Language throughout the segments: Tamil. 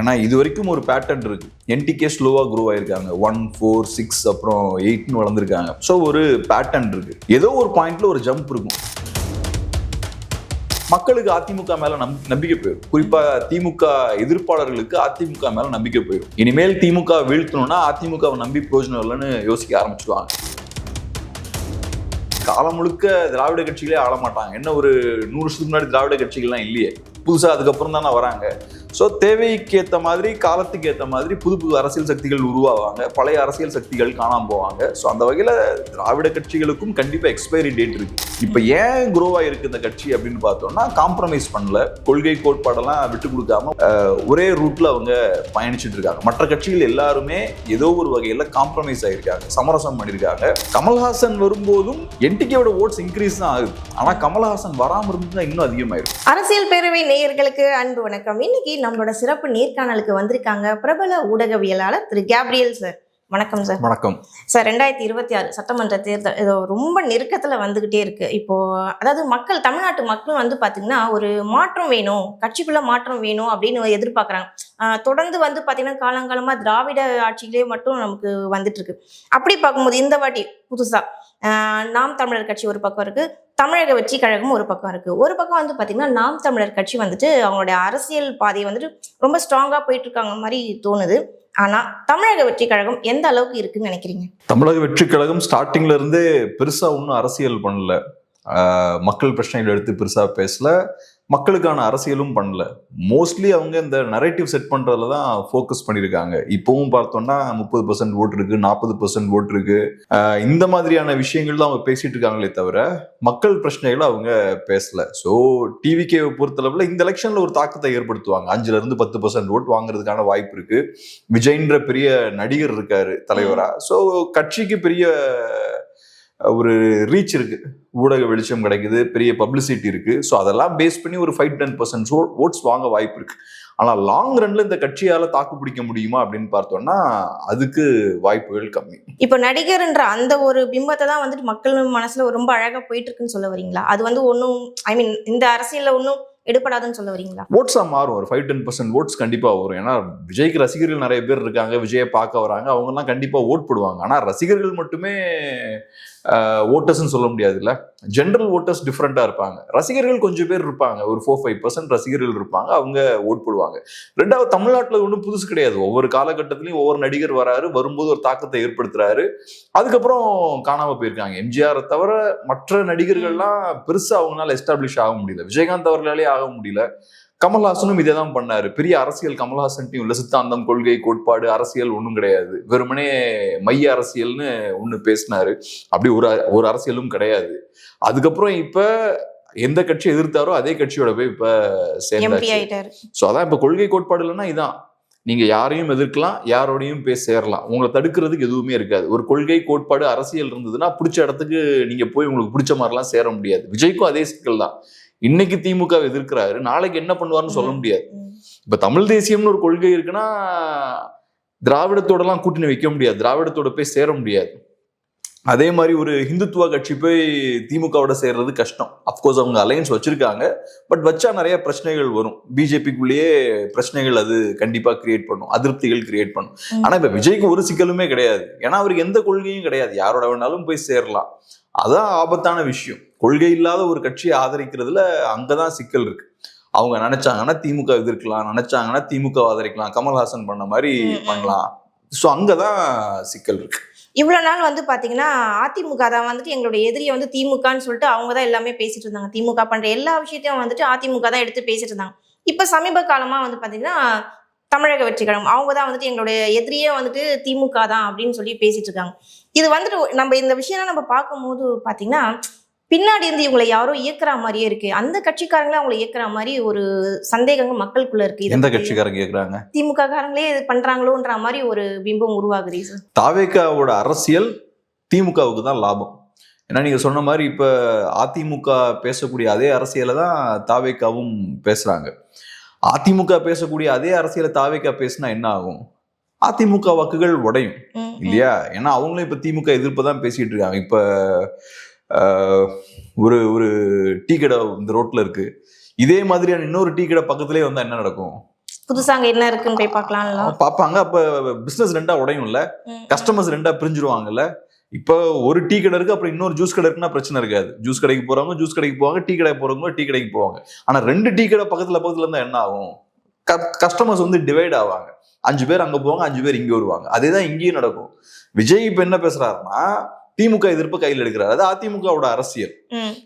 ஏன்னா இது வரைக்கும் ஒரு பேட்டர்ன் இருக்கு. என்டிகே ஸ்லோவாக க்ரோ ஆயிருக்காங்க. ஒன் ஃபோர் சிக்ஸ் அப்புறம் எயிட்னு வளர்ந்துருக்காங்க. ஸோ ஒரு பேட்டர்ன் இருக்கு. ஏதோ ஒரு பாயிண்ட்ல ஒரு ஜம்ப் இருக்கும். மக்களுக்கு அதிமுக மேல நம்பிக்கை போயிடும் குறிப்பா திமுக எதிர்ப்பாளர்களுக்கு அதிமுக மேல நம்பிக்கை போயிடும் இனிமேல் திமுக வீழ்த்தணும்னா அதிமுகவை நம்பி பிரயோஜனம் இல்லைன்னு யோசிக்க ஆரம்பிச்சுவாங்க காலம் முழுக்க திராவிட கட்சிகளே ஆள மாட்டாங்க. என்ன ஒரு நூறு வருஷத்துக்கு முன்னாடி திராவிட கட்சிகள்லாம் இல்லையே. புதுசா அதுக்கப்புறம் தானே வராங்க. ஸோ தேவைக்கு ஏற்ற மாதிரி காலத்துக்கு ஏற்ற மாதிரி புது புது அரசியல் சக்திகள் உருவாவாங்க. பழைய அரசியல் சக்திகள் காணாம போவாங்க. ஸோ அந்த வகையில் திராவிட கட்சிகளுக்கும் கண்டிப்பாக எக்ஸ்பைரி டேட் இருக்கு. இப்போ ஏன் குரோ ஆயிருக்கு இந்த கட்சி அப்படின்னு பார்த்தோம்னா காம்ப்ரமைஸ் பண்ணல. கொள்கை கோட்பாடெல்லாம் விட்டு கொடுக்காம ஒரே ரூட்ல அவங்க பயணிச்சுட்டு இருக்காங்க. மற்ற கட்சிகள் எல்லாருமே ஏதோ ஒரு வகையில் காம்ப்ரமைஸ் ஆயிருக்காங்க. சமரசம் பண்ணியிருக்காங்க. கமல்ஹாசன் வரும்போதும் என்டிகேவோட ஓட்ஸ் இன்க்ரீஸ் தான் ஆகுது. ஆனால் கமல்ஹாசன் வராமல் இருந்துதான் இன்னும் அதிகமாயிருக்கும் அரசியல் பேரவை நேயர்களுக்கு அன்பு வணக்கம். இன்னைக்கு நம்மளோட சிறப்பு நேர்காணலுக்கு வந்திருக்காங்க பிரபல ஊடகவியலாளர் திரு கேப்ரியல் சார். வணக்கம் சார். வணக்கம். சார் ரெண்டாயிரத்தி இருபத்தி ஆறு சட்டமன்ற தேர்தல் இது ரொம்ப நெருக்கத்துல வந்துகிட்டே இருக்கு. இப்போ அதாவது மக்கள் தமிழ்நாட்டு மக்கள் வந்து பாத்தீங்கன்னா ஒரு மாற்றம் வேணும் கட்சிக்குள்ள மாற்றம் வேணும் அப்படின்னு எதிர்பார்க்கறாங்க. தொடர்ந்து வந்து பார்த்திங்கன்னா காலங்காலமாக திராவிட ஆட்சியிலே மட்டும் நமக்கு வந்துட்டு இருக்கு அப்படி பார்க்கும்போது இந்த வாட்டி புதுசாக நாம் தமிழர் கட்சி ஒரு பக்கம் இருக்கு தமிழக வெற்றி கழகம் ஒரு பக்கம் இருக்கு. ஒரு பக்கம் வந்து பார்த்திங்கன்னா நாம் தமிழர் கட்சி வந்துட்டு அவங்களுடைய அரசியல் பாதையை வந்துட்டு ரொம்ப ஸ்ட்ராங்காக போயிட்டு இருக்காங்க மாதிரி தோணுது. ஆனா தமிழக வெற்றி கழகம் எந்த அளவுக்கு இருக்குன்னு நினைக்கிறீங்க? தமிழக வெற்றி கழகம் ஸ்டார்டிங்ல இருந்தே பெருசா ஒன்றும் அரசியல் பண்ணல. மக்கள் பிரச்சனைகள் எடுத்து பெருசா பேசல. மக்களுக்கான அரசியலும் பண்ணல. மோஸ்ட்லி அவங்க இந்த நரேட்டிவ் செட் பண்றதுல தான் ஃபோக்கஸ் பண்ணியிருக்காங்க இப்பவும் பார்த்தோம்னா முப்பது பர்சன்ட் ஓட்டு இருக்கு நாற்பது பர்சன்ட் ஓட்டு இருக்கு. இந்த மாதிரியான விஷயங்கள் தான் அவங்க பேசிட்டு இருக்காங்களே தவிர மக்கள் பிரச்சனைகளை அவங்க பேசல. ஸோ டிவிகேவை பொறுத்தளவில் இந்த எலெக்ஷன்ல ஒரு தாக்கத்தை ஏற்படுத்துவாங்க. அஞ்சுல இருந்து பத்து பர்சன்ட் ஓட் வாங்குறதுக்கான வாய்ப்பு இருக்கு. விஜய்ன்ற பெரிய நடிகர் இருக்காரு தலைவரா. ஸோ கட்சிக்கு பெரிய ஒரு ரீச் இருக்கு. ஊடக வெளிச்சம் கிடைக்குது பெரிய பப்ளிசிட்டி இருக்கு. ஸோ அதெல்லாம் பேஸ் பண்ணி ஒரு ஃபைவ் டென் பர்சன்ட் ஓட்ஸ் வாங்க வாய்ப்பு இருக்கு. ஆனால் லாங் ரன்ல இந்த கட்சியால தாக்கு பிடிக்க முடியுமா அப்படின்னு பார்த்தோம்னா அதுக்கு வாய்ப்புகள் கம்மி. இப்போ நடிகர்ன்ற அந்த ஒரு பிம்பத்தை தான் வந்துட்டு மக்கள் மனசுல ரொம்ப அழகா போயிட்டு இருக்குன்னு சொல்ல வரீங்களா? அது வந்து ஒன்றும் ஐ மீன் இந்த அரசியல்ல ஒன்றும் எடுபடாதுன்னு சொல்ல வரீங்களா? ஓட்ஸா மாறும். ஒரு ஃபைவ் டென் பர்சன்ட் ஓட்ஸ் கண்டிப்பா வரும். ஏன்னா விஜய்க்கு ரசிகர்கள் நிறைய பேர் இருக்காங்க. விஜயை பார்க்க வராங்க. அவங்கெல்லாம் கண்டிப்பா ஓட் போடுவாங்க. ஆனா ரசிகர்கள் மட்டுமே ஓட்டர்ஸ்ன்னு சொல்ல முடியாது இல்லை ஜென்ரல் ஓட்டர்ஸ் டிஃப்ரெண்ட்டாக இருப்பாங்க. ரசிகர்கள் கொஞ்சம் பேர் இருப்பாங்க. ஒரு ஃபோர் ஃபைவ் பர்சன்ட் ரசிகர்கள் இருப்பாங்க. அவங்க ஓட் போடுவாங்க. ரெண்டாவது தமிழ்நாட்டில் ஒன்றும் புதுசு கிடையாது. ஒவ்வொரு காலகட்டத்திலையும் ஒவ்வொரு நடிகர் வராரு. வரும்போது ஒரு தாக்கத்தை ஏற்படுத்துறாரு. அதுக்கப்புறம் காணாமல் போயிருக்காங்க. எம்ஜிஆரை தவிர மற்ற நடிகர்கள்லாம் பெருசாக அவங்களால எஸ்டாப்ளிஷ் ஆக முடியல. விஜயகாந்த் அவர்களாலே ஆக முடியல. கமல்ஹாசனும் இதே தான் பண்ணாரு. பெரிய அரசியல் கமல்ஹாசன் இல்ல சித்தாந்தம் கொள்கை கோட்பாடு அரசியல் ஒன்றும் கிடையாது. வெறுமனே மைய அரசியல்னு ஒன்று பேசினாரு. அப்படி ஒரு ஒரு அரசியலும் கிடையாது. அதுக்கப்புறம் இப்ப எந்த கட்சி எதிர்த்தாரோ அதே கட்சியோட போய் இப்ப சேர்ந்தாச்சு. ஸோ அதான் இப்ப கொள்கை கோட்பாடு இல்லைன்னா இதான். நீங்க யாரையும் எதிர்க்கலாம் யாரோடையும் போய் சேரலாம். உங்களை தடுக்கிறதுக்கு எதுவுமே இருக்காது. ஒரு கொள்கை கோட்பாடு அரசியல் இருந்ததுன்னா பிடிச்ச இடத்துக்கு நீங்க போய் உங்களுக்கு பிடிச்ச மாதிரிலாம் சேர முடியாது. விஜய்க்கும் அதே சிக்கல் தான். இன்னைக்கு திமுக எதிர்க்கிறாரு நாளைக்கு என்ன பண்ணுவாருன்னு சொல்ல. முடியாது. இப்ப தமிழ் தேசியம்னு ஒரு கொள்கை இருக்குன்னா திராவிடத்தோடலாம் கூட்டணி வைக்க முடியாது திராவிடத்தோட போய் சேர முடியாது. அதே மாதிரி ஒரு ஹிந்துத்துவ கட்சி போய் திமுகவோட சேர்றது கஷ்டம். அஃப்கோர்ஸ் அவங்க அலையன்ஸ் வச்சிருக்காங்க பட் வச்சா நிறைய பிரச்சனைகள் வரும். பிஜேபிக்குள்ளேயே பிரச்சனைகள் அது கண்டிப்பா கிரியேட் பண்ணும் அதிருப்திகள் கிரியேட் பண்ணும். ஆனா இப்ப விஜய்க்கு ஒரு சிக்கலுமே கிடையாது. ஏன்னா அவருக்கு எந்த கொள்கையும் கிடையாது. யாரோட வேணாலும் போய் சேரலாம். அதான் ஆபத்தான விஷயம். கொள்கை இல்லாத ஒரு கட்சியை ஆதரிக்கிறதுல அங்கதான் சிக்கல் இருக்கு. அவங்க நினைச்சாங்கன்னா திமுக எதிர்க்கலாம் நினைச்சாங்கன்னா திமுக ஆதரிக்கலாம் கமல்ஹாசன் பண்ண மாதிரி. பண்ணலாம். ஸோ அங்கதான் சிக்கல் இருக்கு. இவ்வளவு நாள் வந்து பாத்தீங்கன்னா அதிமுக தான் வந்துட்டு எங்களுடைய எதிரியை வந்து திமுகன்னு சொல்லிட்டு அவங்க தான் எல்லாமே பேசிட்டு இருந்தாங்க. திமுக பண்ற எல்லா விஷயத்தையும் வந்துட்டு அதிமுக தான் எடுத்து பேசிட்டு இருந்தாங்க. இப்ப சமீப காலமா வந்து பாத்தீங்கன்னா தமிழக வெற்றி கழகம் அவங்க தான் வந்துட்டு எங்களுடைய எதிரியே வந்துட்டு திமுக தான் அப்படின்னு சொல்லி பேசிட்டு இருக்காங்க. இது வந்துட்டு நம்ம இந்த விஷயம் நம்ம பார்க்கும்போது பாத்தீங்கன்னா பின்னாடி இருந்து இவங்களை யாரோ இயக்குற மாதிரியே இருக்கு. அந்த கட்சிக்காரங்களே அவங்களை இயக்குற மாதிரி ஒரு சந்தேகங்கள் மக்களுக்குள்ள இருக்கு. எந்த கட்சிக்காரங்க கேக்குறாங்க திமுக காரங்களே இது பண்றாங்களோன்ற மாதிரி ஒரு பிம்பம் உருவாகுது சார் தாவேக்காவோட அரசியல் திமுகவுக்கு தான் லாபம். ஏன்னா நீங்க சொன்ன மாதிரி இப்ப அதிமுக பேசக்கூடிய அதே அரசியலை தான் தாவேக்காவும் பேசுறாங்க. அதிமுக பேசக்கூடிய அதே அரசியலை தாவேக்கா பேசினா என்ன ஆகும்? அதிமுக வாக்குகள் உடையும். இல்லையா? ஏன்னா அவங்களும் இப்ப திமுக எதிர்ப்பு தான் பேசிட்டு இருக்காங்க. இப்ப ஒரு ஒரு டீ கடை இந்த ரோட்ல இருக்கு. இதே மாதிரியான இன்னொரு டீ கடை பக்கத்துலேயே வந்தா என்ன நடக்கும்? புதுசா அங்க என்ன இருக்குன்னு போய் பார்க்கலாம்ல. பார்ப்பாங்க. அப்ப பிசினஸ் ரெண்டா உடையும்ல. கஸ்டமர்ஸ் ரெண்டா பிரிஞ்சிருவாங்கல்ல. இப்போ ஒரு டீ கடை இருக்கு அப்புறம் இன்னொரு ஜூஸ் கடை இருக்குன்னா பிரச்சனை இருக்காது. ஜூஸ் கடைக்கு போறவங்க ஜூஸ் கடைக்கு போவாங்க டீ கடை போறவங்க டீ கடைக்கு போவாங்க. ஆனா ரெண்டு டீ கடை பக்கத்துல பக்கத்துல இருந்தா என்ன ஆகும்? கஸ்டமர்ஸ் வந்து டிவைட் ஆவாங்க. அஞ்சு பேர் அங்க போவாங்க அஞ்சு பேர் இங்க வருவாங்க. அதே தான் இங்கேயும் நடக்கும். விஜய் இப்ப என்ன பேசுறாருன்னா திமுக எதிர்ப்பு கையில் எடுக்கிறாரு. அது அதிமுகவோட அரசியல்.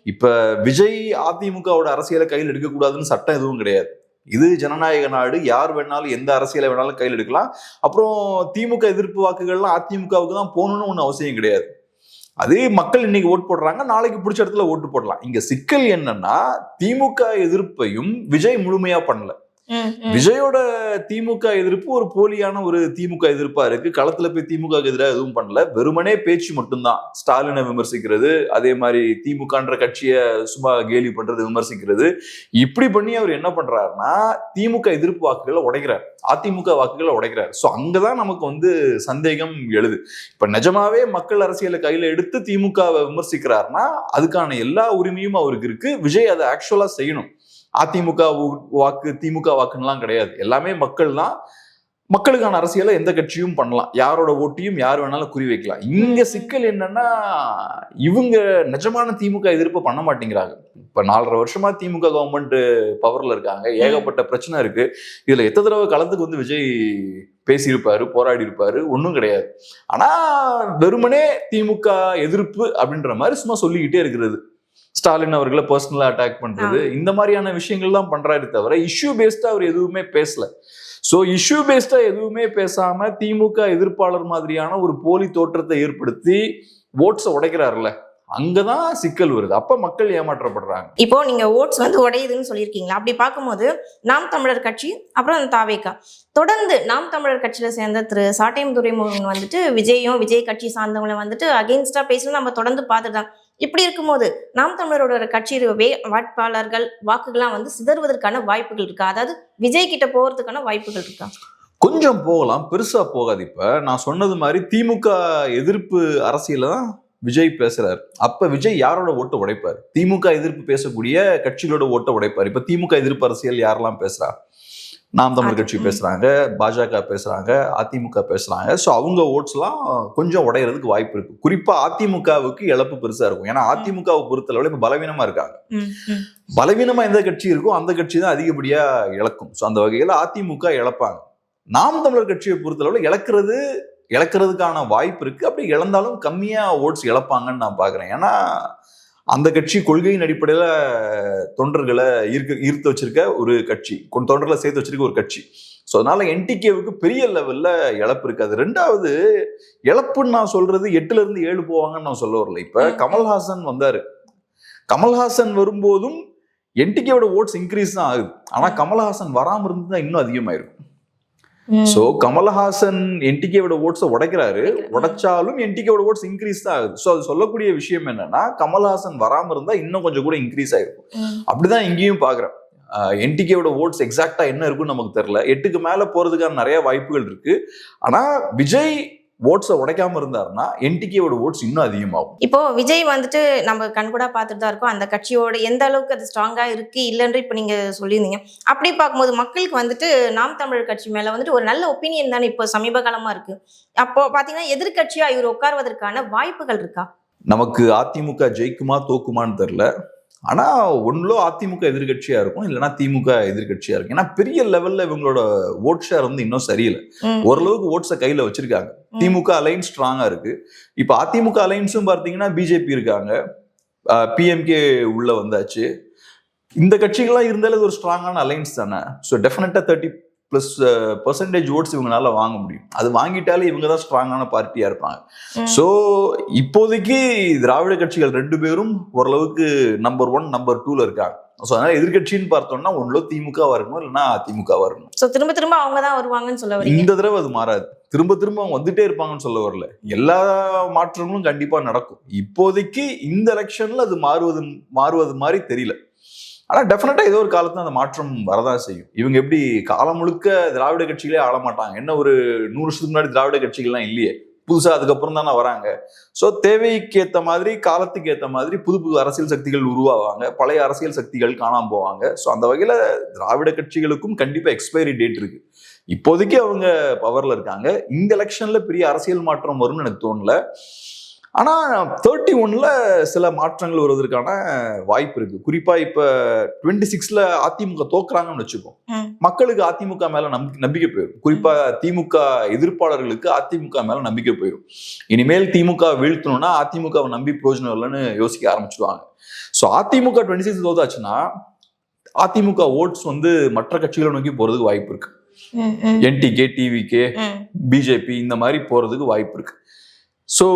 இப்ப விஜய் அதிமுகவோட அரசியலை கையில் எடுக்கக்கூடாதுன்னு சட்டம் எதுவும் கிடையாது. இது ஜனநாயக நாடு. யார் வேணாலும் எந்த அரசியலை வேணாலும் கையில் எடுக்கலாம். அப்புறம் திமுக எதிர்ப்பு வாக்குகள்லாம் அதிமுகவுக்கு தான் போகணும்னு ஒன்றும் அவசியம் கிடையாது. அதே மக்கள் இன்னைக்கு ஓட்டு போடுறாங்க. நாளைக்கு பிடிச்ச இடத்துல ஓட்டு போடலாம். இங்க சிக்கல் என்னன்னா திமுக எதிர்ப்பையும் விஜய் முழுமையா பண்ணல. விஜயோட திமுக எதிர்ப்பு ஒரு போலியான ஒரு திமுக எதிர்ப்பா இருக்கு. களத்துல போய் திமுக எதிராக எதுவும் பண்ணல. வெறுமனே பேச்சு மட்டும்தான். ஸ்டாலினை விமர்சிக்கிறது அதே மாதிரி திமுகன்ற கட்சியை சும்மா கேலி பண்றது விமர்சிக்கிறது. இப்படி பண்ணி அவர் என்ன பண்றாருன்னா திமுக எதிர்ப்பு வாக்குகளை உடைக்கிறார். அதிமுக வாக்குகளை உடைக்கிறார். சோ அங்கதான் நமக்கு வந்து சந்தேகம் எழுது. இப்ப நிஜமாவே மக்கள் அரசியலை கையில எடுத்து திமுகவை விமர்சிக்கிறாருன்னா அதுக்கான எல்லா உரிமையும் அவருக்கு இருக்கு. விஜய் அதை ஆக்சுவலா செய்யணும். அதிமுக வாக்கு திமுக வாக்குன்னெலாம் கிடையாது. எல்லாமே மக்கள் தான் மக்களுக்கான அரசியலை எந்த கட்சியும் பண்ணலாம். யாரோட ஓட்டையும் யார் வேணாலும் குறி வைக்கலாம். இங்க சிக்கல் என்னன்னா இவங்க நிஜமான திமுக எதிர்ப்பு பண்ண மாட்டேங்கிறாங்க. இப்ப நாலரை வருஷமா திமுக கவர்மெண்ட் பவர்ல இருக்காங்க. ஏகப்பட்ட பிரச்சனை இருக்கு. இதுல எத்தனை தடவை களத்துக்கு வந்து விஜய் பேசியிருப்பாரு போராடி இருப்பாரு ஒன்றும் கிடையாது. ஆனா வெறுமனே திமுக எதிர்ப்பு அப்படின்ற மாதிரி சும்மா சொல்லிக்கிட்டே இருக்கிறது. ஸ்டாலின் அவர்களை பர்சனலா அட்டாக் பண்றது. இந்த மாதிரியான விஷயங்கள் தான் பண்றாரு தவிர இஷ்யூ பேஸ்டா அவர் எதுவுமே பேசல. சோ இஷ்யூ பேஸ்டா எதுவுமே பேசாம திமுக எதிர்ப்பாளர் மாதிரியான ஒரு போலி தோற்றத்தை ஏற்படுத்தி ஓட்ஸை உடைக்கிறாருல்ல அங்கதான் சிக்கல் வருது. அப்ப மக்கள் ஏமாற்றப்படுறாங்க. இப்போ நீங்க ஓட்ஸ் வந்து உடையுதுன்னு சொல்லியிருக்கீங்களா? அப்படி பார்க்கும்போது நாம் தமிழர் கட்சி அப்புறம் அந்த தாவேக்கா தொடர்ந்து நாம் தமிழர் கட்சியில சேர்ந்த திரு சாட்டையம் துரைமுருகன் வந்துட்டு விஜயும் விஜய் கட்சி சார்ந்தவங்களை வந்துட்டு அகெயின்ஸ்டா பேசுறது நம்ம தொடர்ந்து பார்த்துதான் இப்படி இருக்கும்போது நாம் தமிழரோட கட்சி வே வேட்பாளர்கள் வாக்குகள்லாம் வந்து சிதறுவதற்கான வாய்ப்புகள் இருக்கா? அதாவது விஜய் கிட்ட போகிறதுக்கான வாய்ப்புகள் இருக்கா? கொஞ்சம் போகலாம். பெருசா போகாது இப்ப. நான் சொன்னது மாதிரி திமுக எதிர்ப்பு அரசியல தான் விஜய் பேசுறாரு. அப்ப விஜய் யாரோட ஓட்டை உடைப்பார்? திமுக எதிர்ப்பு பேசக்கூடிய கட்சிகளோட ஓட்டை உடைப்பார். இப்ப திமுக எதிர்ப்பு அரசியல் யாரெல்லாம் பேசுறா? நாம் தமிழ் கட்சி ம். பேசுறாங்க பாஜக பேசுறாங்க அதிமுக பேசுறாங்க. ஸோ அவங்க ஓட்ஸ்லாம் கொஞ்சம் உடையறதுக்கு வாய்ப்பு இருக்கு. குறிப்பா அதிமுகவுக்கு இழப்பு பெருசா இருக்கும். ஏன்னா அதிமுகவை பொறுத்தளவுல இப்ப பலவீனமா இருக்காங்க. ம், ம். பலவீனமா எந்த கட்சி இருக்கோ அந்த கட்சி தான் அதிகப்படியா இழக்கும். ஸோ அந்த வகையில அதிமுக இழப்பாங்க. நாம் தமிழர் கட்சியை பொறுத்தளவுல இழக்கிறது இழக்கிறதுக்கான வாய்ப்பு இருக்கு. அப்படி இழந்தாலும் கம்மியா ஓட்ஸ் இழப்பாங்கன்னு நான் பாக்குறேன். ஏன்னா அந்த கட்சி கொள்கையின் அடிப்படையில தொண்டர்களை ஈர்க்க ஈர்த்து வச்சிருக்க ஒரு கட்சி. தொண்டர்களை சேர்த்து வச்சிருக்க ஒரு கட்சி. ஸோ அதனால என்டிகேவுக்கு பெரிய லெவல்ல இழப்பு இருக்காது ரெண்டாவது இழப்புன்னு நான் சொல்றது எட்டுல இருந்து ஏழு போவாங்கன்னு நான் சொல்ல வரல. இப்ப. கமல்ஹாசன் வந்தாரு. கமல்ஹாசன் வரும்போதும் என்டிகேவோட ஓட்ஸ் இன்க்ரீஸ் தான் ஆகுது. ஆனா கமல்ஹாசன் வராம இருந்து தான் இன்னும் அதிகமாயிருக்கும். சோ கமல்ஹாசன் என்டிகேவோட ஓட்ஸை உடைக்கிறாரு. உடைக்கிறாரு. உடைச்சாலும் என்டிகேவோட ஓட்ஸ் இன்க்ரீஸ் தான் ஆகுது. ஸோ அது சொல்லக்கூடிய விஷயம் என்னன்னா கமல்ஹாசன் வராம இருந்தா இன்னும் கொஞ்சம் கூட இன்க்ரீஸ் ஆயிருக்கும். அப்படிதான் இங்கேயும் பாக்குறேன் என்டிகேவோட ஓட்ஸ் எக்ஸாக்டா என்ன இருக்குன்னு நமக்கு தெரியல. எட்டுக்கு மேல போறதுக்கான நிறைய வாய்ப்புகள் இருக்கு. ஆனா விஜய் ஓட்ஸை உடைக்காம இருந்தாருன்னா என்டிகேவோட ஓட்ஸ் இன்னும் அதிகமாகும். இப்போ விஜய் வந்துட்டு நம்ம கண்கூடா பார்த்துட்டு தான் இருக்கோம். அந்த கட்சியோட எந்த அளவுக்கு அது ஸ்ட்ராங்கா இருக்கு இல்லைன்ற இப்போ நீங்க சொல்லியிருந்தீங்க. அப்படி பார்க்கும்போது மக்களுக்கு வந்துட்டு நாம் தமிழர் கட்சி மேல வந்துட்டு ஒரு நல்ல ஒப்பீனியன் தானே இப்போ சமீப காலமா இருக்கு. அப்போ பாத்தீங்கன்னா எதிர்க்கட்சியா இவர் உட்காருவதற்கான வாய்ப்புகள் இருக்கா? நமக்கு அதிமுக ஜெயிக்குமா தோக்குமான்னு தெரியல. ஆனா ஒன்றுலோ அதிமுக எதிர்க்கட்சியா இருக்கும் இல்லைன்னா திமுக எதிர்க்கட்சியா இருக்கும். ஏன்னா பெரிய லெவல்ல இவங்களோட ஓட் ஷேர் வந்து இன்னும் சரியில்லை. ஓரளவுக்கு ஓட்ஸை கையில வச்சிருக்காங்க. திமுக அலைன்ஸ் ஸ்ட்ராங்கா இருக்கு. இப்ப அதிமுக அலைன்ஸும் பார்த்தீங்கன்னா பிஜேபி இருக்காங்க. பிஎம்கே உள்ள வந்தாச்சு. இந்த கட்சிகள்லாம் இருந்தாலும் இது ஒரு ஸ்ட்ராங்கான அலைன்ஸ் தானே? ஸோ டெஃபினட்டா தேர்ட்டி ப்ளஸ் பர்சன்டேஜ் ஓட்ஸ் இவங்களால வாங்க முடியும். அது வாங்கிட்டாலே இவங்க தான் ஸ்ட்ராங்கான பார்ட்டியா இருப்பாங்க. ஸோ இப்போதைக்கு திராவிட கட்சிகள் ரெண்டு பேரும் ஓரளவுக்கு நம்பர் ஒன் நம்பர் டூல இருக்காங்க. ஸோ அதனால எதிர்கட்சின்னு பார்த்தோம்னா ஒன்றும் திமுகவா இருக்கணும் இல்லைன்னா அதிமுகவா இருக்கணும். சோ திரும்ப திரும்ப அவங்க தான் வருவாங்கன்னு சொல்ல இந்த தடவை அது மாறாது. திரும்ப திரும்ப அவங்க வந்துட்டே இருப்பாங்கன்னு சொல்ல வரல. எல்லா மாற்றங்களும் கண்டிப்பா நடக்கும். இப்போதைக்கு இந்த எலெக்ஷன்ல அது மாறுவது மாறுவது மாதிரி தெரியல. ஆனால் டெஃபினட்டாக ஏதோ ஒரு காலத்தில் அந்த மாற்றம் வரதான் செய்யும். இவங்க எப்படி காலம் முழுக்க திராவிட கட்சிகளே ஆள மாட்டாங்க என்ன ஒரு நூறு வருஷத்துக்கு முன்னாடி திராவிட கட்சிகள்லாம் இல்லையே. புதுசாக அதுக்கப்புறம் தானே வராங்க. ஸோ தேவைக்கு ஏற்ற மாதிரி காலத்துக்கு ஏற்ற மாதிரி புது புது அரசியல் சக்திகள் உருவாவாங்க. பழைய அரசியல் சக்திகள் காணாமல் போவாங்க. ஸோ அந்த வகையில் திராவிட கட்சிகளுக்கும் கண்டிப்பாக எக்ஸ்பைரி டேட் இருக்குது இப்போதைக்கு அவங்க பவரில் இருக்காங்க. இந்த எலெக்ஷனில் பெரிய அரசியல் மாற்றம் வரும்னு எனக்கு தோணல. ஆனா தேர்ட்டி ஒன்ல சில மாற்றங்கள் வருவதற்கான வாய்ப்பு இருக்கு. குறிப்பா இப்ப டுவெண்ட்டி சிக்ஸ்ல அதிமுக தோக்குறாங்கன்னு வச்சுக்கோ. ம். மக்களுக்கு அதிமுக மேல நம்பி நம்பிக்கை போயிடும் குறிப்பா திமுக எதிர்ப்பாளர்களுக்கு அதிமுக மேல நம்பிக்கை போயிடும் இனிமேல் திமுக வீழ்த்தணும்னா அதிமுகவை நம்பி பிரயோஜனம் இல்லைன்னு யோசிக்க ஆரம்பிச்சிடுவாங்க ஸோ அதிமுக டுவெண்ட்டி சிக்ஸ் தோத்தாச்சுன்னா அதிமுக ஓட்ஸ் வந்து மற்ற கட்சிகளை நோக்கி போறதுக்கு வாய்ப்பு இருக்கு. NTK TVK. பிஜேபி இந்த மாதிரி போறதுக்கு வாய்ப்பு இருக்கு. ஸோ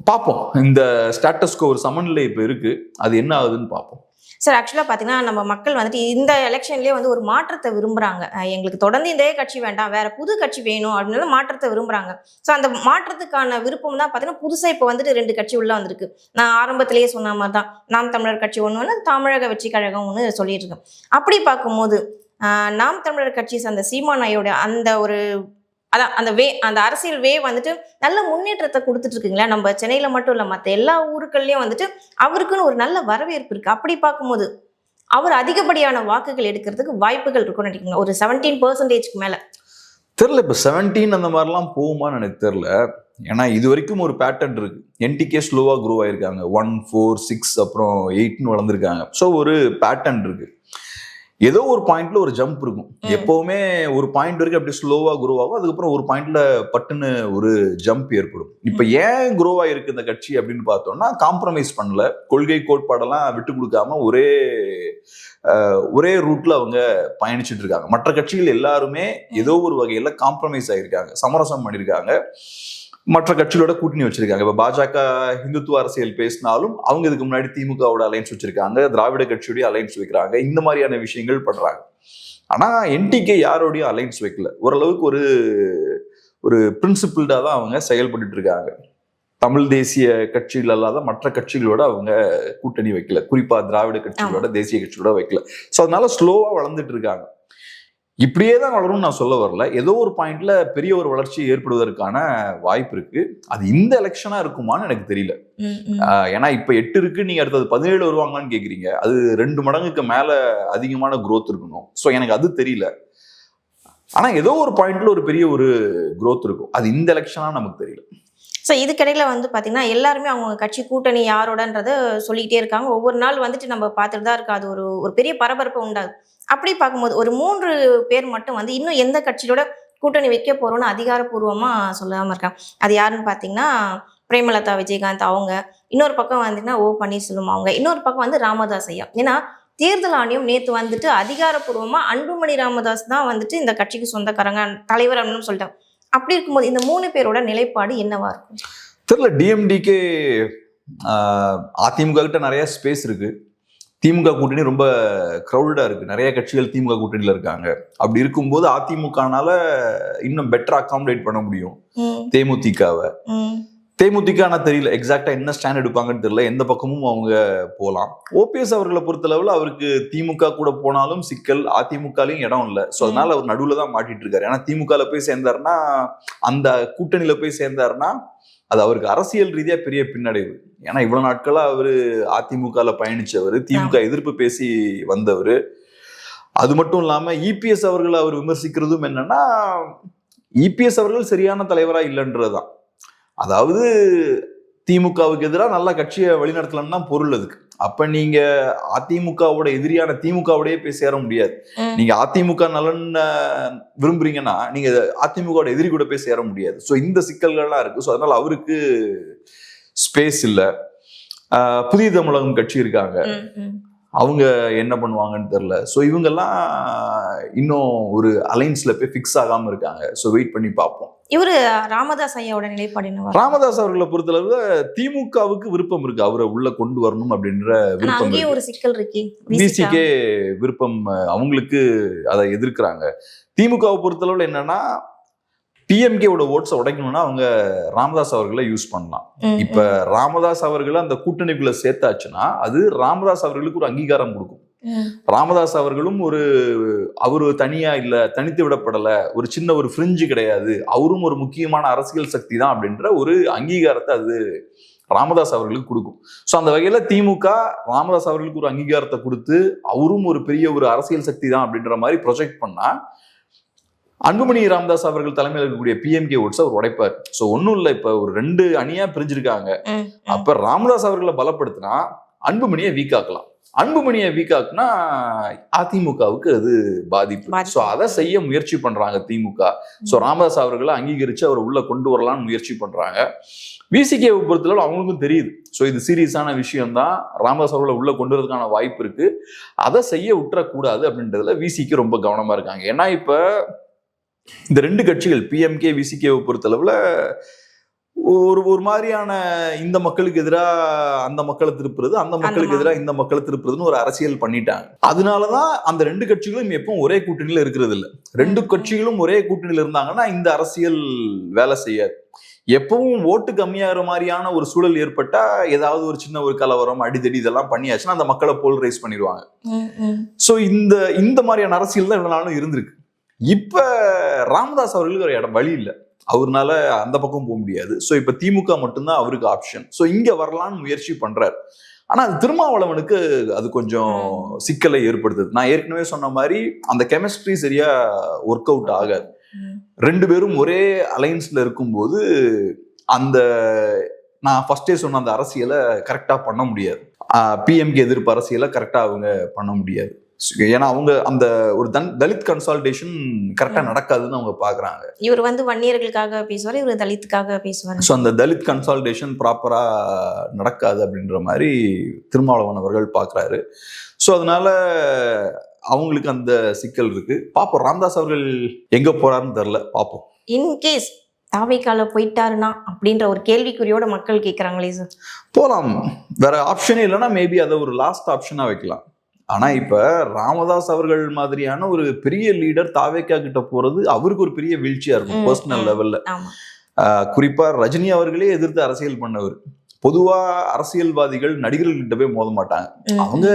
பார்ப்போம் இந்த ஸ்டேட்டஸ்கோ ஒரு சமநிலை இப்போ இருக்கு. அது என்ன ஆகுதுன்னு பார்ப்போம் சார் ஆக்சுவலாக பார்த்தீங்கன்னா நம்ம மக்கள் வந்துட்டு இந்த எலெக்ஷன்லேயே வந்து ஒரு மாற்றத்தை விரும்புகிறாங்க எங்களுக்கு தொடர்ந்து இந்த கட்சி வேண்டாம் வேற புது கட்சி வேணும் அப்படின்னு மாற்றத்தை விரும்புகிறாங்க ஸோ அந்த மாற்றத்துக்கான விருப்பம் தான் பார்த்தீங்கன்னா புதுசாக இப்போ வந்துட்டு ரெண்டு கட்சி உள்ளே வந்திருக்கு. நான் ஆரம்பத்திலேயே சொன்ன மாதிரி தான். நாம் தமிழர் கட்சி ஒன்று ஒன்று தமிழக வெற்றி கழகம் ஒன்று சொல்லிட்டு இருக்கேன் அப்படி பார்க்கும்போது நாம் தமிழர் கட்சி அந்த சீமானாயோட அந்த ஒரு அதான் அந்த வே அந்த அரசியல் வே வந்துட்டு நல்ல முன்னேற்றத்தை கொடுத்துட்டு இருக்குங்களா நம்ம சென்னையில மட்டும் இல்லை மற்ற எல்லா ஊருக்கள்லயும் வந்துட்டு அவருக்குன்னு ஒரு நல்ல வரவேற்பு இருக்கு. அப்படி பார்க்கும்போது அவர் அதிகப்படியான வாக்குகள் எடுக்கிறதுக்கு வாய்ப்புகள் இருக்கும்னு நினைக்கிறீங்க ஒரு செவன்டீன் பர்சன்டேஜ்க்கு மேல. தெரில இப்போ செவன்டீன் அந்த மாதிரிலாம் போகுமான்னு எனக்கு தெரில ஏன்னா இது வரைக்கும் ஒரு பேட்டர்ன் இருக்கு. என்டிகே ஸ்லோவாக குரோ ஆயிருக்காங்க. ஒன் ஃபோர் சிக்ஸ் அப்புறம் எயிட்னு வளர்ந்துருக்காங்க. ஸோ ஒரு பேட்டர்ன் இருக்கு. ஏதோ ஒரு பாயிண்ட்ல ஒரு ஜம்ப் இருக்கும். எப்பவுமே ஒரு பாயிண்ட் வரைக்கும் அப்படி ஸ்லோவா குரோ ஆகும். அதுக்கப்புறம் ஒரு பாயிண்ட்ல பட்டுன்னு ஒரு ஜம்ப் ஏற்படும். இப்ப ஏன் குரோ ஆயிருக்கு இந்த கட்சி அப்படின்னு பார்த்தோம்னா காம்ப்ரமைஸ் பண்ணல. கொள்கை கோட்பாடெல்லாம் விட்டு கொடுக்காம ஒரே ஒரே ரூட்ல அவங்க பயணிச்சுட்டு இருக்காங்க. மற்ற கட்சிகள் எல்லாருமே ஏதோ ஒரு வகையில காம்ப்ரமைஸ் ஆயிருக்காங்க. சமரசம் பண்ணியிருக்காங்க. மற்ற கட்சிகளோட கூட்டணி வச்சிருக்காங்க. இப்ப பாஜக இந்துத்துவ அரசியல் பேசினாலும் அவங்க இதுக்கு முன்னாடி திமுகவோட அலைன்ஸ் வச்சிருக்காங்க. திராவிட கட்சியோடய அலைன்ஸ் வைக்கிறாங்க. இந்த மாதிரியான விஷயங்கள் பண்றாங்க. ஆனா என்டிகே யாரோடையும் அலைன்ஸ் வைக்கல. ஓரளவுக்கு ஒரு ஒரு பிரின்சிபிள்டா தான் அவங்க செயல்பட்டு இருக்காங்க. தமிழ் தேசிய கட்சிகள் அல்லாத மற்ற கட்சிகளோட அவங்க கூட்டணி வைக்கல. குறிப்பா திராவிட கட்சிகளோட தேசிய கட்சிகளோட வைக்கல. ஸோ அதனால ஸ்லோவா வளர்ந்துட்டு இருக்காங்க. இப்படியே தான் வளரும்னு நான் சொல்ல வரல. ஏதோ ஒரு பாயிண்ட்ல பெரிய ஒரு வளர்ச்சி ஏற்படுவதற்கான வாய்ப்பு இருக்கு. அது இந்த எலெக்ஷனா இருக்குமான்னு எனக்கு தெரியல. ஏன்னா இப்ப எட்டு இருக்கு நீங்க அடுத்தது பதினேழு வருவாங்களான்னு கேக்குறீங்க. அது ரெண்டு மடங்குக்கு மேல அதிகமான growth இருக்கணும். ஸோ எனக்கு அது தெரியல. ஆனா ஏதோ ஒரு பாயிண்ட்ல ஒரு பெரிய ஒரு growth இருக்கும். அது இந்த எலெக்ஷனா நமக்கு தெரியல. ஸோ இதுக்கிடையில வந்து பார்த்தீங்கன்னா எல்லாருமே அவங்க கட்சி கூட்டணி யாரோடன்றத சொல்லிக்கிட்டே இருக்காங்க. ஒவ்வொரு நாள் வந்துட்டு நம்ம பார்த்துட்டு தான் இருக்கு அது ஒரு ஒரு பெரிய பரபரப்பு உண்டாகுது. அப்படி பார்க்கும்போது ஒரு மூன்று பேர் மட்டும் வந்து இன்னும் எந்த கட்சியோட கூட்டணி வைக்க போறோம்னு அதிகாரப்பூர்வமா சொல்லாம இருக்காங்க. அது யாருன்னு பார்த்தீங்கன்னா பிரேமலதா விஜயகாந்த் அவங்க. இன்னொரு பக்கம் வந்துட்டுன்னா ஓ பன்னீர்செல்வம் அவங்க. இன்னொரு பக்கம் வந்து ராமதாஸ் ஐயா. ஏன்னா தேர்தல் ஆணையம் நேற்று வந்துட்டு அதிகாரப்பூர்வமா அன்புமணி ராமதாஸ் தான் வந்துட்டு இந்த கட்சிக்கு சொந்தக்காரங்க தலைவர் அப்படின்னு சொல்லிட்டாங்க. அப்படி இருக்கும்போது இந்த மூணு பேரோட நிலைப்பாடு என்னவா இருக்கும்? தெரியல டிஎம்டிகே அதிமுக கிட்ட நிறைய ஸ்பேஸ் இருக்கு. திமுக கூட்டணி ரொம்ப க்ரௌடா இருக்கு. நிறைய கட்சிகள் திமுக கூட்டணியில இருக்காங்க. அப்படி இருக்கும்போது அதிமுகனால இன்னும் பெட்டரா அகாமடேட் பண்ண முடியும். தேமுதிகவை. தேமுதிக ஆனா தெரியல எக்ஸாக்டா என்ன ஸ்டாண்ட் எடுப்பாங்கன்னு தெரியல. எந்த பக்கமும் அவங்க போகலாம் ஓபிஎஸ் அவர்களை பொறுத்தளவுல அவருக்கு திமுக கூட போனாலும் சிக்கல் அதிமுகலையும் இடம் இல்லை. ஸோ அதனால அவர் நடுவுல தான் மாட்டிட்டு இருக்காரு ஏன்னா திமுகல போய் சேர்ந்தாருன்னா அந்த கூட்டணியில போய் சேர்ந்தாருன்னா அது அவருக்கு அரசியல் ரீதியா பெரிய பின்னடைவு. ஏன்னா இவ்வளவு நாட்களா அவரு அதிமுகல பயணிச்சவர் திமுக எதிர்ப்பு பேசி வந்தவர். அது மட்டும் இல்லாம இபிஎஸ் அவர்களை அவர் விமர்சிக்கிறதும் என்னன்னா இபிஎஸ் அவர்கள் சரியான தலைவரா இல்லைன்றதுதான். அதாவது திமுகவுக்கு எதிராக நல்ல கட்சியை வழிநடத்தலன்னா பொருள் அதுக்கு. அப்ப நீங்க அதிமுகவோட எதிரியான திமுகவோடயே போய் சேர முடியாது. நீங்க அதிமுக நலன் விரும்புறீங்கன்னா நீங்க அதிமுகவோட எதிரி கூட போய் சேர முடியாது. ஸோ இந்த சிக்கல்கள்லாம் இருக்கு. ஸோ அதனால அவருக்கு ஸ்பேஸ் இல்லை. புதிய தமிழகம் கட்சி இருக்காங்க. அவங்க என்ன பண்ணுவாங்கன்னு தெரில ஸோ இவங்கெல்லாம் இன்னும் ஒரு அலைன்ஸ்ல போய் ஃபிக்ஸ் ஆகாம இருக்காங்க. ஸோ வெயிட் பண்ணி பார்ப்போம். இவரு ராமதாஸ் ஐயாவோட நிலைப்பாடு என்னவா? ராமதாஸ் அவர்களை பொறுத்தளவு திமுகவுக்கு விருப்பம் இருக்கு. அவரை உள்ள கொண்டு வரணும் அப்படின்ற விருப்பம் ஒரு சிக்கல் இருக்கு. பிசிகே விருப்பம் அவங்களுக்கு அதை எதிர்க்கிறாங்க. திமுகவை பொறுத்தளவுல என்னன்னா டிஎம்கேவோட ஓட்ஸை உடைக்கணும்னா அவங்க ராமதாஸ் அவர்களை யூஸ் பண்ணலாம். இப்ப ராமதாஸ் அவர்களை அந்த கூட்டணிக்குள்ள சேர்த்தாச்சுன்னா அது ராமதாஸ் அவர்களுக்கு ஒரு அங்கீகாரம் கொடுக்கும். ராமதாஸ் அவர்களும் ஒரு அவரு தனியா இல்ல தனித்து விடப்படல ஒரு சின்ன ஒரு ஃப்ரிஞ்சு கிடையாது அவரும் ஒரு முக்கியமான அரசியல் சக்தி தான் அப்படின்ற ஒரு அங்கீகாரத்தை அது ராமதாஸ் அவர்களுக்கு கொடுக்கும். ஸோ அந்த வகையில திமுக ராமதாஸ் அவர்களுக்கு ஒரு அங்கீகாரத்தை கொடுத்து அவரும் ஒரு பெரிய ஒரு அரசியல் சக்தி தான் அப்படின்ற மாதிரி ப்ரொஜெக்ட் பண்ணா அன்புமணி ராமதாஸ் அவர்கள் தலைமையில் இருக்கக்கூடிய பிஎம்கே ஓட்ஸ் அவர் உடைப்பார். ஸோ ஒன்றும் இல்லை இப்போ ஒரு ரெண்டு அணியா பிரிஞ்சிருக்காங்க. அப்ப ராமதாஸ் அவர்களை பலப்படுத்தினா அன்புமணியை வீக் ஆக்கலாம் அன்புமணியை வீக் ஆக்குனா அதிமுகவுக்கு அது பாதிப்பு. ஸோ அதை செய்ய முயற்சி பண்றாங்க திமுக. ஸோ ராமதாஸ் அவர்களை அங்கீகரிச்சு அவர் உள்ள கொண்டு வரலாம்னு முயற்சி பண்றாங்க. விசிகே பொறுத்தளவு அவங்களுக்கும் தெரியுது. ஸோ இது சீரியஸான விஷயம் தான் ராமதாஸ் அவர்களை உள்ள கொண்டு வரதுக்கான வாய்ப்பு இருக்கு. அதை செய்ய விட்டுறக்கூடாது அப்படின்றதுல விசிக்கு ரொம்ப கவனமா இருக்காங்க. ஏன்னா இப்ப இந்த ரெண்டு கட்சிகள் பிஎம்கே விசிகேவை பொறுத்தளவுல ஒரு ஒரு மாதிரியான இந்த மக்களுக்கு எதிராக அந்த மக்களை திருப்புறது அந்த மக்களுக்கு எதிராக இந்த மக்களை திருப்புறதுன்னு ஒரு அரசியல் பண்ணிட்டாங்க. அதனாலதான் அந்த ரெண்டு கட்சிகளும் எப்பவும் ஒரே கூட்டணியில இருக்கிறது இல்ல ரெண்டு. கட்சிகளும் ஒரே கூட்டணியில இருந்தாங்கன்னா இந்த அரசியல் வேலை செய்யாது. எப்பவும் ஓட்டு கம்மியாகிற மாதிரியான ஒரு சூழல் ஏற்பட்டா ஏதாவது ஒரு சின்ன ஒரு கலவரம் அடிதடி இதெல்லாம் பண்ணியாச்சுன்னா அந்த மக்களை போல்ரைஸ் பண்ணிடுவாங்க. ஸோ இந்த இந்த மாதிரியான அரசியல் தான் இவ்வளவு நாளும் இருந்திருக்கு. இப்ப ராமதாஸ் அவர்களுக்கு ஒரு இடம் வழி இல்லை. அவர்னால அந்த பக்கம் போக முடியாது. ஸோ இப்ப திமுக மட்டும்தான் அவருக்கு ஆப்ஷன் ஸோ இங்க வரலான்னு முயற்சி பண்றாரு. ஆனா அது திருமாவளவனுக்கு அது கொஞ்சம் சிக்கலை ஏற்படுத்துது. நான் ஏற்கனவே சொன்ன மாதிரி அந்த கெமிஸ்ட்ரி சரியா ஒர்க் அவுட் ஆகாது. ரெண்டு பேரும் ஒரே அலைன்ஸ்ல இருக்கும்போது அந்த நான் ஃபர்ஸ்டே சொன்ன அந்த அரசியலை கரெக்டா பண்ண முடியாது. பிஎம்கே எதிர்ப்பு அரசியலை கரெக்டா அவங்க பண்ண முடியாது. ஏன்னா அவங்க அந்த ஒரு தன் தலித் கன்சால்டேஷன் கரெக்டா ம். நடக்காதுன்னு அவங்க பாக்குறாங்க. இவர் வந்து வன்னியர்களுக்காக பேசுவார் இவர் தலித்துக்காக பேசுவார். ஸோ அந்த தலித் கன்சால்டேஷன் ப்ராப்பரா நடக்காது அப்படின்ற மாதிரி திருமாவளவன் அவர்கள் பார்க்குறாரு ஸோ அதனால அவங்களுக்கு அந்த சிக்கல் இருக்கு. பார்ப்போம் ராம்தாஸ் அவர்கள் எங்க போறாருன்னு தெரில பார்ப்போம் இன்கேஸ் தாவைக்கால போயிட்டாருன்னா அப்படின்ற ஒரு கேள்விக்குறியோட மக்கள் கேட்கறாங்களே சார் போகலாம் வேற ஆப்ஷனே இல்லைன்னா மேபி அதை ஒரு லாஸ்ட் ஆப்ஷனா வைக்கலாம். ஆனா இப்ப ராமதாஸ் அவர்கள் மாதிரியான ஒரு பெரிய லீடர் தாவேக்கா கிட்ட போறது அவருக்கு ஒரு பெரிய வீழ்ச்சியா இருக்கும் பர்சனல். லெவல்ல ஆமா. ஆஹ் குறிப்பா ரஜினி அவர்களே எதிர்த்து அரசியல் பண்ணவர். பொதுவா அரசியல்வாதிகள் நடிகர்கள்கிட்ட போய் மோத மாட்டாங்க. அவங்க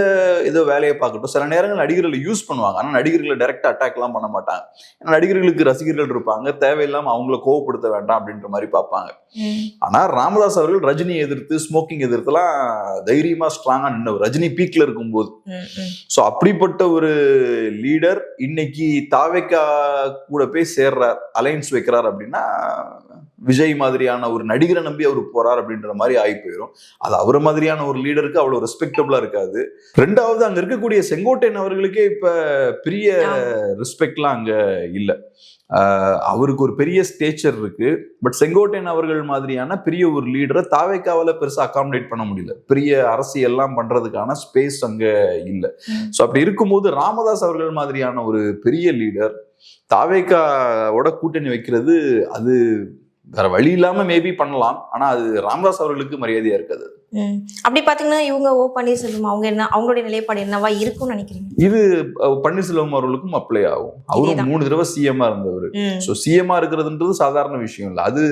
ஏதோ வேலையை பார்க்கட்டும் சில நேரங்கள் நடிகர்களை யூஸ் பண்ணுவாங்க. ஆனா நடிகர்களை டைரக்டா அட்டாக் எல்லாம் பண்ண மாட்டாங்க. ஏன்னா நடிகர்களுக்கு ரசிகர்கள் இருப்பாங்க. தேவையில்லாம அவங்கள கோவப்படுத்த வேண்டாம் அப்படின்ற மாதிரி பார்ப்பாங்க. ஆனா ராமதாஸ் அவர்கள் ரஜினியை எதிர்த்து ஸ்மோக்கிங் எதிர்த்துலாம் தைரியமா ஸ்ட்ராங்கா நின்னவர். ரஜினி பீக்ல இருக்கும்போது. ஸோ அப்படிப்பட்ட ஒரு லீடர் இன்னைக்கு தாவேக்கா கூட போய் சேர்றார் அலைன்ஸ் வைக்கிறார் அப்படின்னா விஜய் மாதிரியான ஒரு நடிகரை நம்பி அவர் போறார் அப்படின்ற மாதிரி ஆகி போயிடும் அது அவர் மாதிரியான ஒரு லீடருக்கு அவ்வளவு ரெஸ்பெக்டபிளா இருக்காது. ரெண்டாவது அங்க இருக்கக்கூடிய செங்கோட்டையன் அவர்களுக்கே இப்ப பெரிய. ரெஸ்பெக்ட்லாம் அங்க இல்ல. அவருக்கு ஒரு பெரிய ஸ்டேச்சர் இருக்கு பட் செங்கோட்டையன் அவர்கள் மாதிரியான பெரிய ஒரு லீடரை தாவேக்காவால பெருசா அகாமடேட் பண்ண முடியல பெரிய அரசியல்லாம் பண்றதுக்கான ஸ்பேஸ் அங்க இல்ல. ஸோ அப்படி இருக்கும்போது ராமதாஸ் அவர்கள் மாதிரியான ஒரு பெரிய லீடர் தாவேக்காவோட கூட்டணி வைக்கிறது அது வேற வழி இல்லாம மேபி பண்ணலாம் ஆனா அது ராமதாஸ் அவர்களுக்கு மரியாதையா இருக்காது. அப்படி பாத்தீங்கன்னா இவங்க ஓ பன்னீர்செல்வம் அவங்க என்ன அவங்களுடைய நிலைப்பாடு என்னவா இருக்கும்னு நினைக்கிறீங்க? அஹ் பன்னீர்செல்வம் அவர்களுக்கும் அப்ளை ஆகும். அவரும். மூணு தடவை சிஎம்மா இருந்தவர். ஸோ சிஎம்மா இருக்கிறதுன்றது சாதாரண விஷயம் இல்லை. அது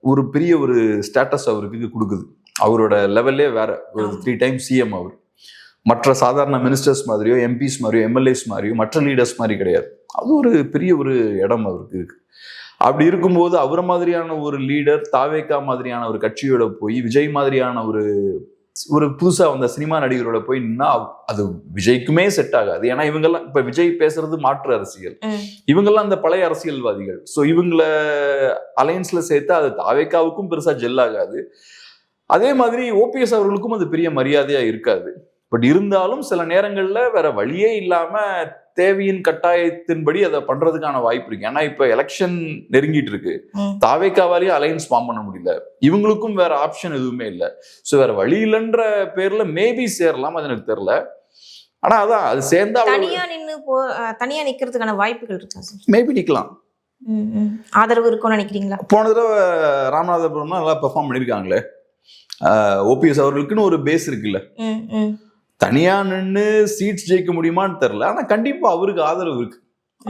ஒரு பெரிய ஒரு ஸ்டேட்டஸ் அவருக்கு கொடுக்குது. அவரோட லெவல்லே வேற. ஒரு. த்ரீ டைம் சிஎம் அவர். மற்ற சாதாரண மினிஸ்டர்ஸ் மாதிரியோ எம்பிஸ் மாதிரியோ எம்எல்ஏஸ் மாதிரியோ மற்ற லீடர்ஸ் மாதிரி கிடையாது. அது ஒரு பெரிய ஒரு இடம் அவருக்கு இருக்கு. அப்படி இருக்கும்போது அவரை மாதிரியான ஒரு லீடர் தாவேக்கா மாதிரியான ஒரு கட்சியோட போய் விஜய் மாதிரியான ஒரு ஒரு புதுசா வந்த சினிமா நடிகரோட போய் நின்னா அது விஜய்க்குமே செட் ஆகாது. ஏன்னா இவங்கெல்லாம் இப்ப விஜய் பேசுறது மாற்று அரசியல். இவங்கெல்லாம் அந்த பழைய அரசியல்வாதிகள். ஸோ இவங்கள அலையன்ஸ்ல சேர்த்தா அது தாவேக்காவுக்கும் பெருசா ஜெல் ஆகாது. அதே மாதிரி ஓபிஎஸ் அவர்களுக்கும் அது பெரிய மரியாதையா இருக்காது. பட் இருந்தாலும் சில நேரங்கள்ல வேற வழியே இல்லாம தேவையின் கட்டாயத்தின்படி அதை பண்றதுக்கான வாய்ப்பு இருக்கு. ஏன்னா இப்ப எலெக்ஷன் நெருங்கிட்டு இருக்கு ம். தாவேக்காவாலேயே அலையன்ஸ் ஃபார்ம் பண்ண முடியல. இவங்களுக்கும் வேற ஆப்ஷன் எதுவுமே இல்லை. ஸோ வேற வழி இல்லைன்ற பேர்ல மேபி சேரலாம் அது எனக்கு தெரியல. ஆனா அதான் அது சேர்ந்தா தனியா நின்னு போ தனியா நிக்கிறதுக்கான வாய்ப்புகள் இருக்கா மேபி நிக்கலாம். ஆதரவு இருக்கும்னு நினைக்கிறீங்களா? போன தடவை ராமநாதபுரம்லாம் நல்லா பெர்ஃபார்ம் பண்ணியிருக்காங்களே ஓபிஎஸ் அவர்களுக்குன்னு ஒரு பேஸ் இருக்குல்ல. தனியா நின்று சீட்ஸ் ஜெயிக்க முடியுமான்னு தெரியல. ஆனா கண்டிப்பா அவருக்கு ஆதரவு இருக்கு.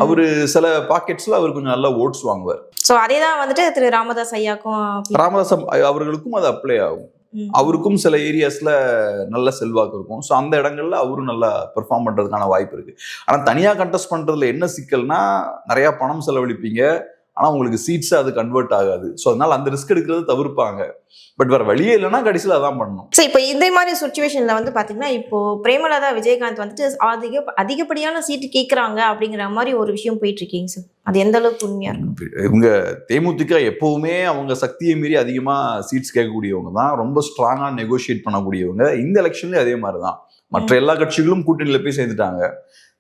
அவரு சில பாக்கெட்ஸ்ல அவர் கொஞ்சம் நல்லா ஓட்ஸ் வாங்குவார். சோ அதே தான் வந்துட்டு திரு ராமதாஸ் ஐயாக்கும் ராமதாஸ் அவர்களுக்கும் அது அப்ளை ஆகும். அவருக்கும் சில ஏரியாஸ்ல நல்ல செல்வாக்கு இருக்கும். ஸோ அந்த இடங்கள்ல அவரும் நல்லா பெர்ஃபார்ம் பண்றதுக்கான வாய்ப்பு இருக்கு. ஆனா தனியா கண்டெஸ்ட் பண்றதுல என்ன சிக்கல்னா நிறைய பணம் செலவழிப்பீங்க. ஆனா உங்களுக்கு சீட்ஸ் அது கன்வெர்ட் ஆகாது. ஸோ அதனால அந்த ரிஸ்க் எடுக்கிறது தவிர்ப்பாங்க. பட் வேற வழியே இல்லைன்னா கடைசியில் அதான் பண்ணணும். சரி இப்போ இந்த மாதிரி சுச்சுவேஷன்ல வந்து பாத்தீங்கன்னா இப்போ பிரேமலதா விஜயகாந்த் வந்துட்டு அதிக அதிகப்படியான சீட்டு கேட்கறாங்க அப்படிங்கிற மாதிரி ஒரு விஷயம் போயிட்டு இருக்கீங்க சார் அது எந்த அளவுக்கு உண்மையா இருக்கும்? இவங்க தேமுதிக எப்பவுமே அவங்க சக்தியை மீறி அதிகமா சீட்ஸ் கேட்கக்கூடியவங்க தான். ரொம்ப ஸ்ட்ராங்கா நெகோஷியேட் பண்ணக்கூடியவங்க. இந்த எலெக்ஷன்லயும் அதே மாதிரி தான் மற்ற எல்லா கட்சிகளும் கூட்டணியில போய் சேர்ந்துட்டாங்க.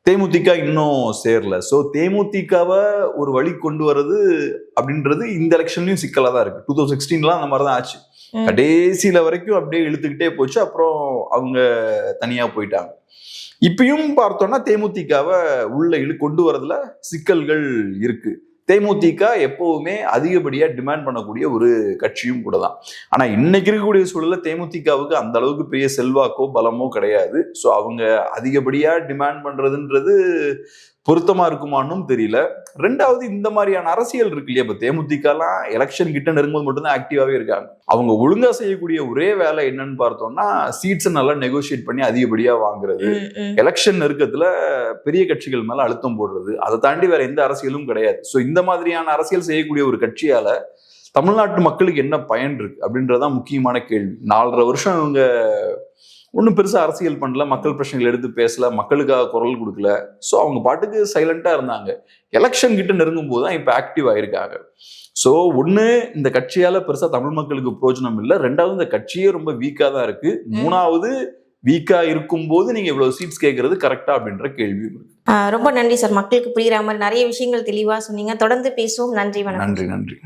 தேமுதிக இன்னும் சேரல. ஸோ தேமுதிகவை ஒரு வழி கொண்டு வர்றது அப்படின்றது இந்த எலெக்ஷன்லயும் சிக்கலா தான் இருக்கு. டூ தௌசண்ட் சிக்ஸ்டீன்லாம் அந்த மாதிரி தான் ஆச்சு. கடைசியில வரைக்கும் அப்படியே இழுத்துக்கிட்டே போச்சு. அப்புறம் அவங்க தனியா போயிட்டாங்க. இப்பயும் பார்த்தோம்னா தேமுதிகவை உள்ள இழு கொண்டு வரதுல சிக்கல்கள் இருக்கு. தேமுதிக எப்போவுமே அதிகப்படியா டிமாண்ட் பண்ணக்கூடிய ஒரு கட்சியும் கூட தான் ஆனா இன்னைக்கு இருக்கக்கூடிய சூழல்ல தேமுதிகவுக்கு அந்த அளவுக்கு பெரிய செல்வாக்கோ பலமோ கிடையாது. ஸோ அவங்க அதிகப்படியா டிமாண்ட் பண்றதுன்றது பொருத்தமா இருக்குமான்னும் தெரியல. ரெண்டாவது இந்த மாதிரியான அரசியல் இருக்கு இல்லையா? இப்ப தேமுதிகலாம் எலெக்ஷன் கிட்ட நெருங்கும்போது மட்டும்தான் ஆக்டிவாவே இருக்காங்க. அவங்க ஒழுங்கா செய்யக்கூடிய ஒரே வேலை என்னன்னு பார்த்தோம்னா சீட்ஸை நல்லா நெகோஷியேட் பண்ணி அதிகப்படியா வாங்குறது. எலெக்ஷன் நெருக்கத்துல பெரிய கட்சிகள் மேல அழுத்தம் போடுறது. அதை தாண்டி வேற எந்த அரசியலும் கிடையாது. ஸோ இந்த மாதிரியான அரசியல் செய்யக்கூடிய ஒரு கட்சியால தமிழ்நாட்டு மக்களுக்கு என்ன பயன் இருக்கு அப்படின்றதான் முக்கியமான கேள்வி. நாலரை வருஷம் இவங்க ஒன்றும் பெருசா அரசியல் பண்ணல மக்கள் பிரச்சனைகள் எடுத்து பேசல மக்களுக்காக குரல் கொடுக்கல. ஸோ அவங்க பாட்டுக்கு சைலண்டா இருந்தாங்க. எலெக்ஷன் கிட்ட நெருங்கும் போது தான் இப்போ ஆக்டிவ் ஆயிருக்காங்க. ஸோ ஒன்று இந்த கட்சியால பெருசா தமிழ் மக்களுக்கு பிரயோஜனம் இல்லை. ரெண்டாவது இந்த கட்சியே ரொம்ப வீக்கா தான் இருக்கு. மூணாவது வீக்கா இருக்கும்போது நீங்க இவ்வளவு சீட்ஸ் கேட்கறது கரெக்டா அப்படின்ற கேள்வியும் இருக்கு. ஆஹ் ரொம்ப நன்றி சார். மக்களுக்கு புரியுற மாதிரி நிறைய விஷயங்கள் தெளிவா சொன்னீங்க. தொடர்ந்து பேசுவோம். நன்றி நன்றி நன்றி.